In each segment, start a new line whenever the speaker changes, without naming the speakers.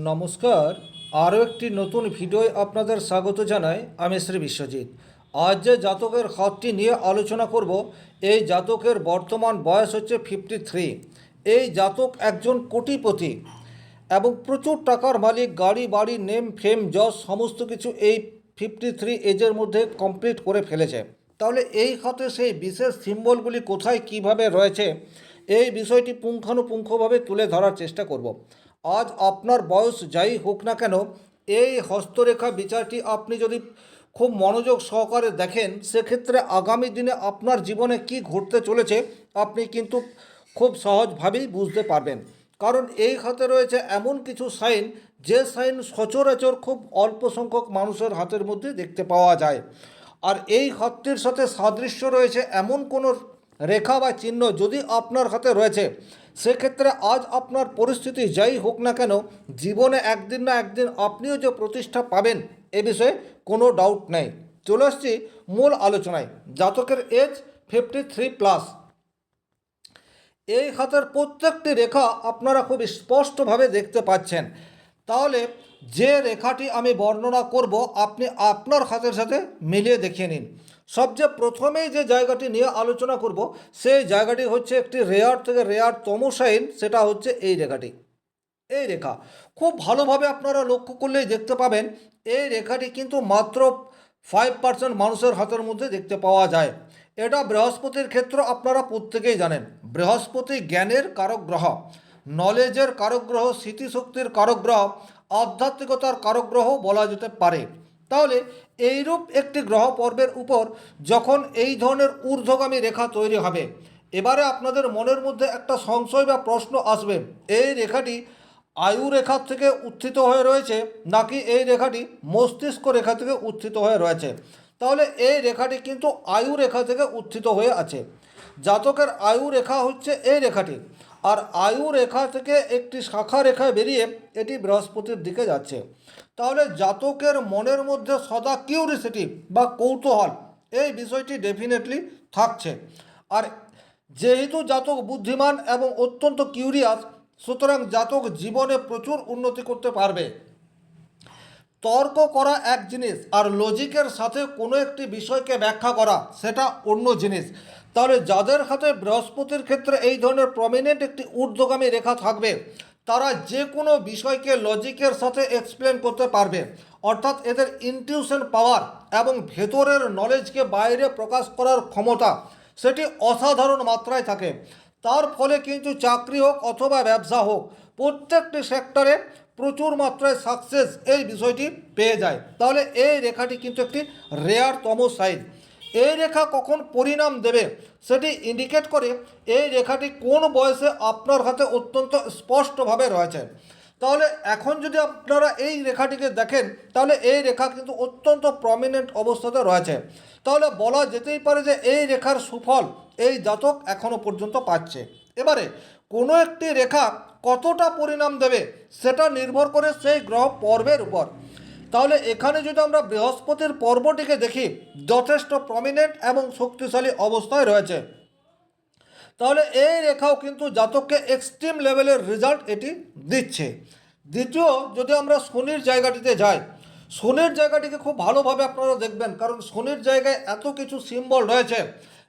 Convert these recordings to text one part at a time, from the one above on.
নমস্কার। আরও একটি নতুন ভিডিওয় আপনাদের স্বাগত জানাই আমি শ্রী বিশ্বজিৎ। আজ যে জাতকের হাতটি নিয়ে আলোচনা করব, এই জাতকের বর্তমান বয়স হচ্ছে ফিফটি থ্রি এই জাতক একজন কোটিপতি এবং প্রচুর টাকার মালিক, গাড়ি, বাড়ি নেম ফেম যশ, সমস্ত কিছু এই ফিফটি থ্রি এজের মধ্যে কমপ্লিট করে ফেলেছে। তাহলে এই হাতে সেই বিশেষ সিম্বলগুলি কোথায়, কীভাবে রয়েছে, এই বিষয়টি পুঙ্খানুপুঙ্খভাবে তুলে ধরার চেষ্টা করব। আজ আপনার বয়স যাই হোক না কেন, এই হস্তরেখা বিচারটি আপনি যদি খুব মনোযোগ সহকারে দেখেন, সেক্ষেত্রে আগামী দিনে আপনার জীবনে কি ঘটতে চলেছে, আপনি কিন্তু খুব সহজভাবেই বুঝতে পারবেন। কারণ এই হাতে রয়েছে এমন কিছু সাইন, যে সাইন সচরাচর খুব অল্প সংখ্যক মানুষের হাতের মধ্যে দেখতে পাওয়া যায়। আর এই হাতটির সাথে সাদৃশ্য রয়েছে এমন কোনো রেখা বা চিহ্ন যদি আপনার হাতে রয়েছে, সেক্ষেত্রে আজ আপনার পরিস্থিতি যাই হোক না কেন, জীবনে একদিন না একদিন আপনিও যে প্রতিষ্ঠা পাবেন, এ বিষয়ে কোনো ডাউট নেই। চলে আসছি মূল আলোচনায়, জাতকের এজ ফিফটি থ্রি প্লাস এই খাতের প্রত্যেকটি রেখা আপনারা খুব স্পষ্টভাবে দেখতে পাচ্ছেন। তাহলে যে রেখাটি আমি বর্ণনা করব, আপনি আপনার হাতের সাথে মিলিয়ে দেখিয়ে নিন। সবচেয়ে প্রথমেই যে জায়গাটি নিয়ে আলোচনা করব, সেই জায়গাটি হচ্ছে একটি রেয়ার থেকে রেয়ার তমসাইন, সেটা হচ্ছে এই রেখাটি। এই রেখা। খুব ভালোভাবে আপনারা লক্ষ্য করলেই দেখতে পাবেন, এই রেখাটি কিন্তু মাত্র ফাইভ পার্সেন্ট মানুষের হাতের মধ্যে দেখতে পাওয়া যায়। এটা বৃহস্পতির ক্ষেত্র আপনারা প্রত্যেকেই জানেন। বৃহস্পতি জ্ঞানের কারক গ্রহ। নলেজের কারক গ্রহ স্মৃতিশক্তির কারক গ্রহ আধ্যাত্মিকতার কারক গ্রহ বলা যেতে পারে। তাহলে এইরূপ একটি গ্রহ পর্বের উপর যখন এই ধরনের ঊর্ধ্বগামী রেখা তৈরি হবে, এবারে আপনাদের মনের মধ্যে একটা সংশয় বা প্রশ্ন আসবে, এই রেখাটি আয়ু রেখার থেকে উত্থিত হয়ে রয়েছে নাকি এই রেখাটি মস্তিষ্ক রেখা থেকে উত্থিত হয়ে রয়েছে? তাহলে এই রেখাটি কিন্তু আয়ু রেখা থেকে উত্থিত হয়ে আছে। জাতকের আয়ু রেখা হচ্ছে এই রেখাটি। আর আয়ু রেখা থেকে একটি শাখা রেখায় বেরিয়ে এটি বৃহস্পতির দিকে যাচ্ছে। তাহলে জাতকের মনের মধ্যে সদা কিউরিসিটি বা কৌতূহল, এই বিষয়টি ডেফিনেটলি থাকছে। আর যেহেতু জাতক বুদ্ধিমান এবং অত্যন্ত কিউরিয়াস সুতরাং জাতক জীবনে প্রচুর উন্নতি করতে পারবে। তর্ক করা এক জিনিস আর লজিকের সাথে কোনো একটি বিষয়কে ব্যাখ্যা করা, সেটা অন্য জিনিস। তাহলে যাদের হাতে বৃহস্পতির ক্ষেত্রে এই ধরনের প্রমিনেন্ট একটি ঊর্ধ্বগামী রেখা থাকবে, তারা যে কোনো বিষয়কে লজিকের সাথে এক্সপ্লেন করতে পারবে। অর্থাৎ এদের ইনটিউশন পাওয়ার এবং ভেতরের নলেজকে বাইরে প্রকাশ করার ক্ষমতা, সেটি অসাধারণ মাত্রায় থাকে। তার ফলে কিন্তু চাকরি হোক অথবা ব্যবসা হোক, প্রত্যেকটি সেক্টরে প্রচুর মাত্রায় সাকসেস এই বিষয়টি পেয়ে যায়। তাহলে এই রেখাটি কিন্তু একটি রেয়ারতম সাইজ এই রেখা কখন পরিণাম দেবে সেটি ইন্ডিকেট করে এই রেখাটি কোন বয়সে আপনার হাতে অত্যন্ত স্পষ্টভাবে রয়েছে। তাহলে এখন যদি আপনারা এই রেখাটিকে দেখেন, তাহলে এই রেখা কিন্তু অত্যন্ত প্রমিনেন্ট অবস্থাতে রয়েছে। তাহলে বলা যেতেই পারে যে এই রেখার সুফল এই জাতক এখনও পর্যন্ত পাচ্ছে। এবারে কোনো একটি রেখা কতটা পরিণাম দেবে সেটা নির্ভর করে সেই গ্রহ পর্বের উপর। তাহলে এখানে যদি আমরা বৃহস্পতির পর্বটিকে দেখি, যথেষ্ট প্রমিনেন্ট এবং শক্তিশালী অবস্থায় রয়েছে। তাহলে এই রেখাও কিন্তু জাতককে এক্সট্রিম লেভেলের রেজাল্ট এটি দিচ্ছে। দ্বিতীয়, যদি আমরা শনির জায়গাটিতে যাই শনির জায়গাটিকে খুব ভালোভাবে আপনারা দেখবেন, কারণ শনির জায়গায় এত কিছু সিম্বল রয়েছে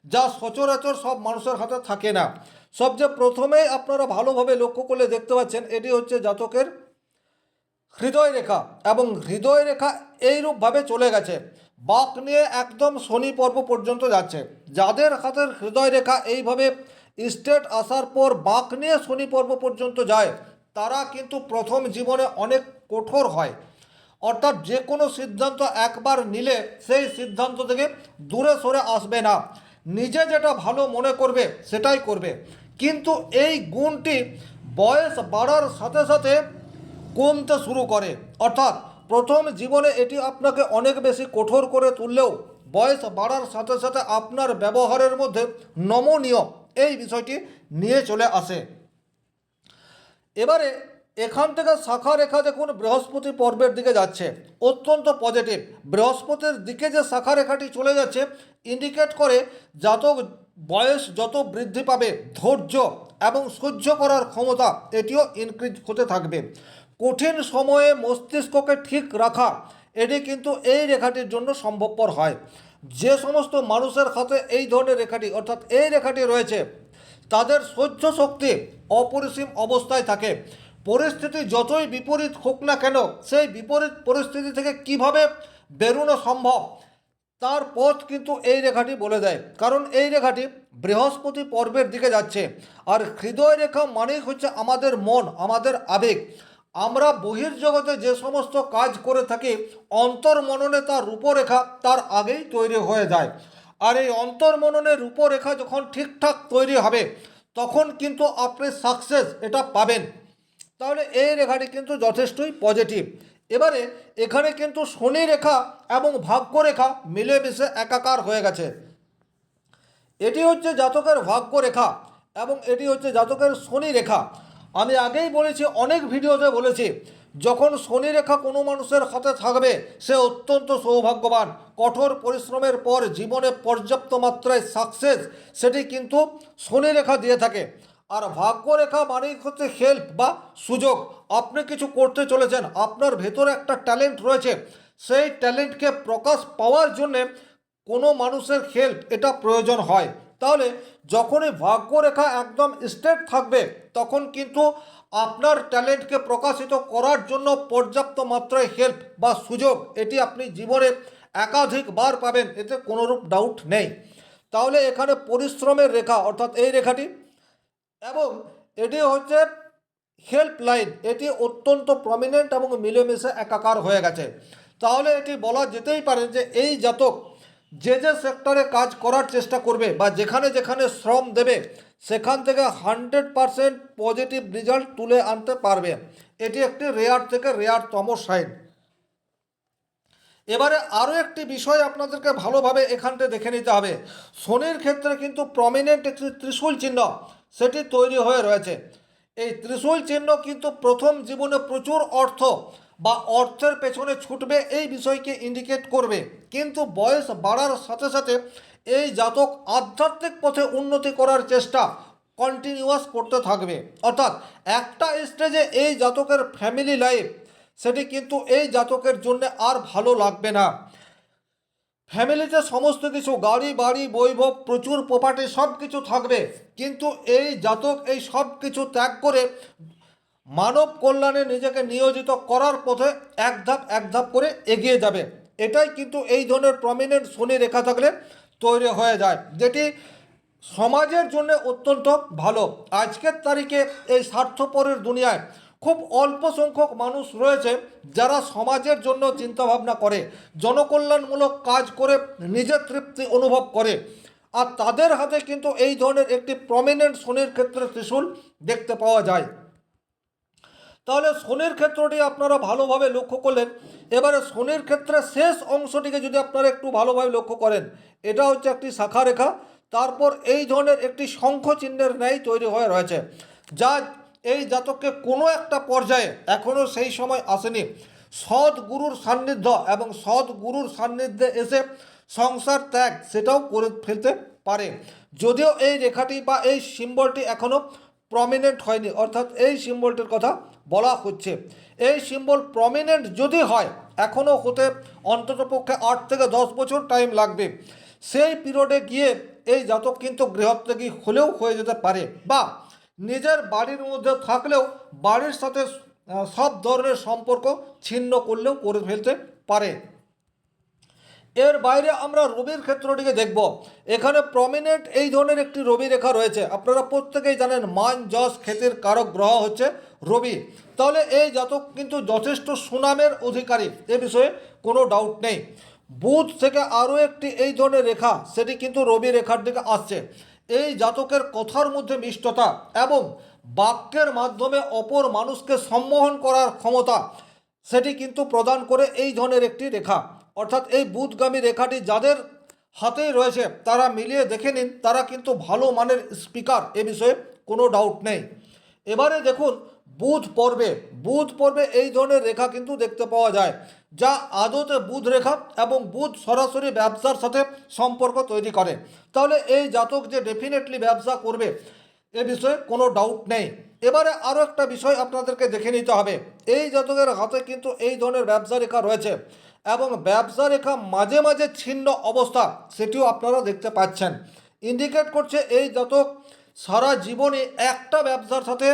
যা সচরাচর সব মানুষের হাতে থাকে না। সবচেয়ে প্রথমেই আপনারা ভালোভাবে লক্ষ্য করলে দেখতে পাচ্ছেন, এটি হচ্ছে জাতকের হৃদয় রেখা এবং হৃদয় রেখা এইরূপভাবে চলে গেছে। বাক নিয়ে একদম শনি পর্ব পর্যন্ত যাচ্ছে। যাদের হাতের হৃদয় রেখা এইভাবে স্টেট আসার পর বাক নিয়ে শনি পর্ব পর্যন্ত যায়, তারা কিন্তু প্রথম জীবনে অনেক কঠোর হয়। অর্থাৎ যে কোনো সিদ্ধান্ত একবার নিলে সেই সিদ্ধান্ত থেকে দূরে সরে আসবে না। নিজে যেটা ভালো মনে করবে, সেটাই করবে। কিন্তু এই গুণটি বয়স বাড়ার সাথে সাথে কমতে শুরু করে। অর্থাৎ প্রথম জীবনে এটি আপনাকে অনেক বেশি কঠোর করে তুললেও বয়স বাড়ার সাথে সাথে আপনার ব্যবহারের মধ্যে নমনীয় এই বিষয়টি নিয়ে চলে আসে। এবারে এখান থেকে শাখা রেখা দেখুন বৃহস্পতি পর্বের দিকে যাচ্ছে, অত্যন্ত পজিটিভ বৃহস্পতির দিকে যে শাখা রেখাটি চলে যাচ্ছে ইন্ডিকেট করে যত বয়স যত বৃদ্ধি পাবে, ধৈর্য এবং সহ্য করার ক্ষমতা, এটিও ইনক্রিজ হতে থাকবে। কঠিন সময়ে মস্তিষ্ককে ঠিক রাখা, এটি কিন্তু এই রেখাটির জন্য সম্ভবপর হয়। যে সমস্ত মানুষের হাতে এই ধরনের রেখাটি, অর্থাৎ এই রেখাটি রয়েছে, তাদের সহ্য শক্তি অপরিসীম অবস্থায় থাকে। পরিস্থিতি যতই বিপরীত হোক না কেন, সেই বিপরীত পরিস্থিতি থেকে কীভাবে বেরোনো সম্ভব, তার পথ কিন্তু এই রেখাটি বলে দেয়। কারণ এই রেখাটি বৃহস্পতি পর্বের দিকে যাচ্ছে, আর হৃদয় রেখা মানেই হচ্ছে আমাদের মন, আমাদের আবেগ। আমরা বহির্জগতে যে সমস্ত কাজ করে থাকি, অন্তর্মননে তার রূপরেখা তার আগেই তৈরি হয়ে যায়। আর এই অন্তর্মননের রূপরেখা যখন ঠিকঠাক তৈরি হবে, তখন কিন্তু আপনি সাকসেস এটা পাবেন। তাহলে এই রেখাটি কিন্তু যথেষ্টই পজিটিভ এবারে এখানে কিন্তু শনি রেখা এবং ভাগ্য রেখা মিলেমিশে একাকার হয়ে গেছে। এটি হচ্ছে জাতকের ভাগ্য রেখা এবং এটি হচ্ছে জাতকের শনি রেখা। আমি আগেই বলেছি, অনেক ভিডিওতে বলেছি, যখন শনি রেখা কোনো মানুষের হাতে থাকবে, সে অত্যন্ত সৌভাগ্যবান। কঠোর পরিশ্রমের পর জীবনে পর্যাপ্ত মাত্রায় সাকসেস সেটি কিন্তু শনি রেখা দিয়ে থাকে। আর ভাগ্যরেখা মানেই হচ্ছে হেল্প বা সুযোগ। আপনি কিছু করতে চলেছেন, আপনার ভেতরে একটা ট্যালেন্ট রয়েছে। সেই ট্যালেন্টকে প্রকাশ পাওয়ার জন্যে কোনো মানুষের হেল্প এটা প্রয়োজন হয়। তাহলে যখনই ভাগ্যরেখা একদম স্ট্রেট থাকবে, তখন কিন্তু আপনার ট্যালেন্টকে প্রকাশিত করার জন্য পর্যাপ্ত মাত্রায় হেল্প বা সুযোগ এটি আপনি জীবনে একাধিকবার পাবেন, এতে কোনোরূপ ডাউট নেই। তাহলে এখানে পরিশ্রমের রেখা, অর্থাৎ এই রেখাটি এবং এটি হচ্ছে হেল্পলাইন এটি অত্যন্ত প্রমিনেন্ট এবং মিলেমিশে একাকার হয়ে গেছে। তাহলে এটি বলা যেতেই পারে যে এই জাতক যে যে সেক্টরে কাজ করার চেষ্টা করবে বা যেখানে যেখানে শ্রম দেবে, সেখান থেকে হান্ড্রেড পারসেন্ট পজিটিভ রেজাল্ট তুলে আনতে পারবে। এটি একটি রেয়ার থেকে রেয়ারতম সাইন এবারে আরও একটি বিষয় আপনাদেরকে ভালোভাবে এখানটা দেখে নিতে হবে। শনির ক্ষেত্রে কিন্তু প্রমিনেন্ট একটি ত্রিশূল চিহ্ন। সেটি তৈরি হয়ে রয়েছে। এই ত্রিশূল চিহ্ন কিন্তু প্রথম জীবনে প্রচুর অর্থ বা অর্থের পেছনে ছুটবে এই বিষয়কে ইন্ডিকেট করবে। কিন্তু বয়স বাড়ার সাথে সাথে এই জাতক আধ্যাত্মিক পথে উন্নতি করার চেষ্টা কন্টিনিউয়াস করতে থাকবে। অর্থাৎ একটা স্টেজে এই জাতকের ফ্যামিলি লাইফ সেটি কিন্তু এই জাতকের জন্য আর ভালো লাগবে না। ফ্যামিলিতে সমস্ত কিছু, গাড়ি, বাড়ি, বৈভব, প্রচুর প্রপার্টি সব কিছু থাকবে। কিন্তু এই জাতক এই সব কিছু ত্যাগ করে মানব কল্যাণে নিজেকে নিয়োজিত করার পথে এক ধাপ এক ধাপ করে এগিয়ে যাবে। এটাই কিন্তু এই ধরনের প্রমিনেন্ট শনি রেখা থাকলে তৈরি হয়ে যায়, যেটি সমাজের জন্য অত্যন্ত ভালো। আজকের তারিখে এই স্বার্থপরের দুনিয়ায় খুব অল্প সংখ্যক মানুষ রয়েছে যারা সমাজের জন্য চিন্তাভাবনা করে, জনকল্যাণমূলক কাজ করে, নিজের তৃপ্তি অনুভব করে। আর তাদের হাতে কিন্তু এই ধরনের একটি প্রমিনেন্ট শনির ক্ষেত্রে ত্রিশূল দেখতে পাওয়া যায়। তাহলে শনির ক্ষেত্রটি আপনারা ভালোভাবে লক্ষ্য করলেন। এবারে শনির ক্ষেত্রে শেষ অংশটিকে যদি আপনারা একটু ভালোভাবে লক্ষ্য করেন, এটা হচ্ছে একটি শাখা রেখা তারপর এই ধরনের একটি শঙ্খ চিহ্নের ন্যায় তৈরি হয়ে রয়েছে, যা এই জাতককে কোনো একটা পর্যায়ে এখনও সেই সময় আসেনি। সৎ গুরুর সান্নিধ্য এবং সৎ গুরুর সান্নিধ্যে এসে সংসার ত্যাগ সেটাও করে ফেলতে পারে। যদিও এই রেখাটি বা এই সিম্বলটি এখনও প্রমিনেন্ট হয়নি, অর্থাৎ এই সিম্বলটির কথা বলা হচ্ছে। এই সিম্বল প্রমিনেন্ট যদি হয় এখনও হতে অন্ততপক্ষে আট থেকে দশ বছর টাইম লাগবে। সেই পিরিয়ডে গিয়ে এই জাতক কিন্তু গৃহত্যাগী হলেও হয়ে যেতে পারে বা নিজের বাড়ির মধ্যে থাকলেও বাড়ির সাথে সব ধরনের সম্পর্ক ছিন্ন করলেও করে ফেলতে পারে। এর বাইরে আমরা রবির ক্ষেত্রটিকে দেখব। এখানে প্রমিনেন্ট এই ধরনের একটি রবি রেখা রয়েছে। আপনারা প্রত্যেকেই জানেন মান, যশ খ্যাতির কারক, গ্রহ হচ্ছে রবি। তাহলে এই জাতক কিন্তু যথেষ্ট সুনামের অধিকারী এ বিষয়ে কোনো ডাউট নেই। বুধ থেকে আরও একটি এই ধরনের রেখা, সেটি কিন্তু রবি রেখার দিকে আসছে। এই জাতকের কথার মধ্যে মিষ্টতা এবং বাক্যের মাধ্যমে অপর মানুষকে সম্মোহন করার ক্ষমতা, সেটি কিন্তু প্রদান করে এই ধরনের একটি রেখা। অর্থাৎ এই বুধগামী রেখাটি যাদের হাতেই রয়েছে, তারা মিলিয়ে দেখে নিন, তারা কিন্তু ভালো মানের স্পিকার এ বিষয়ে কোনো ডাউট নেই। এবারে দেখুন, বুধ পর্বে বুধ পর্বে এই ধরনের রেখা কিন্তু দেখতে পাওয়া যায়। যা আদতে বুধ রেখা এবং বুধ সরাসরি ব্যবসার সাথে সম্পর্ক তৈরি করে। তাহলে এই জাতক যে ডেফিনেটলি ব্যবসা করবে, এ বিষয়ে কোনো ডাউট নেই। এবারে আরও একটা বিষয় আপনাদেরকে দেখে নিতে হবে। এই জাতকের হাতে কিন্তু এই ধরনের ব্যবসা রেখা রয়েছে এবং ব্যবসা রেখা মাঝে মাঝে ছিন্ন অবস্থা, সেটিও আপনারা দেখতে পাচ্ছেন। ইন্ডিকেট করছে এই জাতক সারা জীবনে একটা ব্যবসার সাথে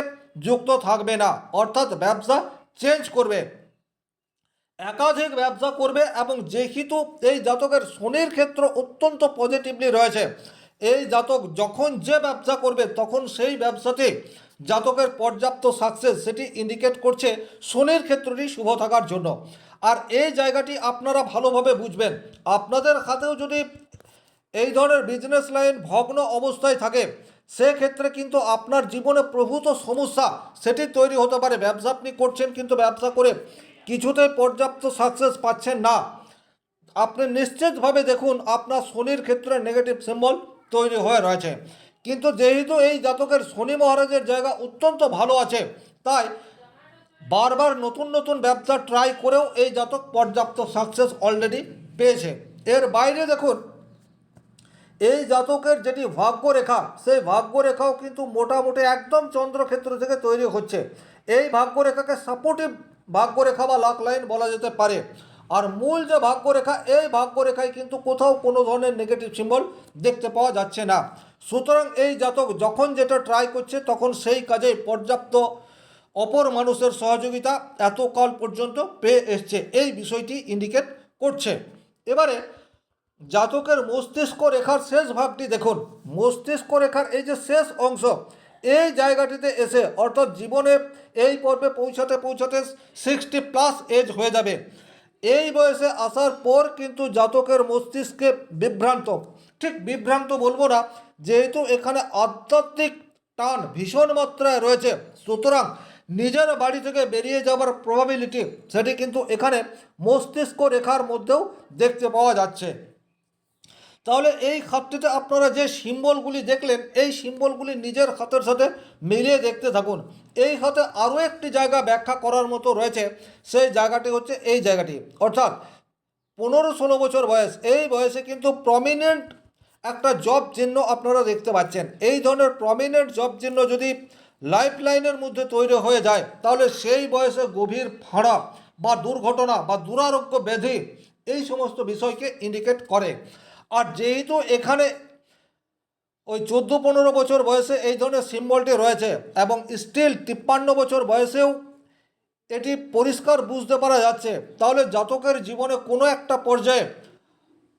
যুক্ত থাকবে না, অর্থাৎ ব্যবসা চেঞ্জ করবে। একাধিক ব্যবসা করবে এবং যেহেতু এই জাতকের শনির ক্ষেত্র অত্যন্ত পজিটিভলি রয়েছে। এই জাতক যখন যে ব্যবসা করবে, তখন সেই ব্যবসাতে জাতকের পর্যাপ্ত সাকসেস সেটি ইন্ডিকেট করছে শনির ক্ষেত্রটি শুভ থাকার জন্য। আর এই জায়গাটি আপনারা ভালোভাবে বুঝবেন। আপনাদের হাতেও যদি এই ধরনের বিজনেস লাইন ভগ্ন অবস্থায় থাকে, সেক্ষেত্রে কিন্তু আপনার জীবনে প্রভূত সমস্যা সেটি তৈরি হতে পারে। ব্যবসা আপনি করছেন, কিন্তু ব্যবসা করে কিছুতেই পর্যাপ্ত সাকসেস পাচ্ছেন না। আপনি নিশ্চিতভাবে দেখুন, আপনার শনির ক্ষেত্রে নেগেটিভ সিম্বল তৈরি হয়ে রয়েছে। কিন্তু যেহেতু এই জাতকের শনি মহারাজের জায়গা অত্যন্ত ভালো আছে, তাই বারবার নতুন নতুন ব্যবসা ট্রাই করেও এই জাতক পর্যাপ্ত সাকসেস অলরেডি পেয়েছে। এর বাইরে দেখুন, এই জাতকের যেটি ভাগ্যরেখা, সেই ভাগ্যরেখাও কিন্তু মোটামুটি একদম চন্দ্রক্ষেত্র থেকে তৈরি হচ্ছে। এই ভাগ্যরেখাকে সাপোর্টিভ ভাগ্যরেখা বা লাক লাইন বলা যেতে পারে। আর মূল যে ভাগ্যরেখা, এই ভাগ্যরেখায় কিন্তু কোথাও কোনো ধরনের নেগেটিভ সিম্বল দেখতে পাওয়া যাচ্ছে না। সুতরাং এই জাতক যখন যেটা ট্রাই করছে, তখন সেই কাজে পর্যাপ্ত অপর মানুষের সহযোগিতা এতকাল পর্যন্ত পেয়ে এসছে। এই বিষয়টি ইন্ডিকেট করছে। এবারে জাতকের মস্তিষ্ক রেখার শেষ ভাগটি দেখুন। মস্তিষ্ক রেখার এই যে শেষ অংশ এই জায়গাটিতে এসে অর্থাৎ জীবনে এই পর্বে পৌঁছাতে পৌঁছাতে সিক্সটি প্লাস এজ হয়ে যাবে। এই বয়সে আসার পর কিন্তু জাতকের মস্তিষ্কে বিভ্রান্ত। ঠিক বিভ্রান্ত বলব না, যেহেতু এখানে আধ্যাত্মিক টান ভীষণ মাত্রায় রয়েছে। সুতরাং নিজের বাড়ি থেকে বেরিয়ে যাওয়ার প্রবাবিলিটি সেটি কিন্তু এখানে মস্তিষ্ক রেখার মধ্যেও দেখতে পাওয়া যাচ্ছে। তাহলে এই খাতটিতে আপনারা যে সিম্বলগুলি দেখলেন, এই সিম্বলগুলি নিজের খাতের সাথে মিলিয়ে দেখতে থাকুন। এই খাতে আরও একটি জায়গা ব্যাখ্যা করার মতো রয়েছে, সেই জায়গাটি হচ্ছে এই জায়গাটি। অর্থাৎ পনেরো ষোলো বছর বয়স, এই বয়সে কিন্তু প্রমিনেন্ট একটা জব চিহ্ন আপনারা দেখতে পাচ্ছেন। এই ধরনের প্রমিনেন্ট জব চিহ্ন যদি লাইফ লাইনের মধ্যে তৈরি হয়ে যায়, তাহলে সেই বয়সে গভীর ফাঁড়া বা দুর্ঘটনা বা দুরারোগ্য ব্যাধি এই সমস্ত বিষয়কে ইন্ডিকেট করে। আর যেহেতু এখানে ওই চোদ্দ পনেরো বছর বয়সে এই ধরনের সিম্বলটি রয়েছে এবং স্টিল তিপ্পান্ন বছর বয়সেও এটি পরিষ্কার বুঝতে পারা যাচ্ছে, তাহলে জাতকের জীবনে কোনো একটা পর্যায়ে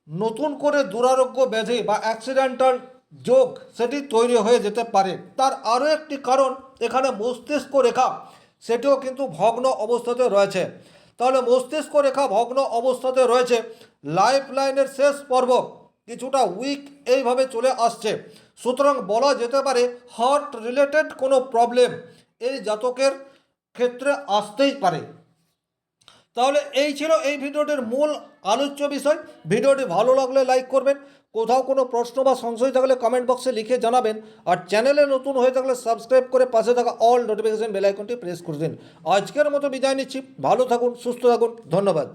নতুন করে দুরারোগ্য ব্যাধি বা অ্যাক্সিডেন্টাল যোগ সেটি তৈরি হয়ে যেতে পারে। তার আরও একটি কারণ এখানে মস্তিষ্ক রেখা, সেটিও কিন্তু ভগ্ন অবস্থাতে রয়েছে। তাহলে মস্তিষ্ক রেখা ভগ্ন অবস্থাতে রয়েছে। লাইফ লাইনের শেষ পর্ব কিছুটা উইক এইভাবে চলে আসছে। সুতরাং বলা যেতে পারে হার্ট রিলেটেড কোনো প্রবলেম এই জাতকের ক্ষেত্রে আসতেই পারে। তাহলে এই ছিল এই ভিডিওটির মূল আলোচ্য বিষয়। ভিডিওটি ভালো লাগলে লাইক করবেন। কোথাও কোনো প্রশ্ন বা সংশয় থাকলে কমেন্ট বক্সে লিখে জানাবেন। আর চ্যানেলে নতুন হয়ে থাকলে সাবস্ক্রাইব করে পাশে থাকা অল নোটিফিকেশান বেলাইকনটি প্রেস করে দিন আজকের মতো বিদায় নিচ্ছি। ভালো থাকুন, সুস্থ থাকুন। ধন্যবাদ।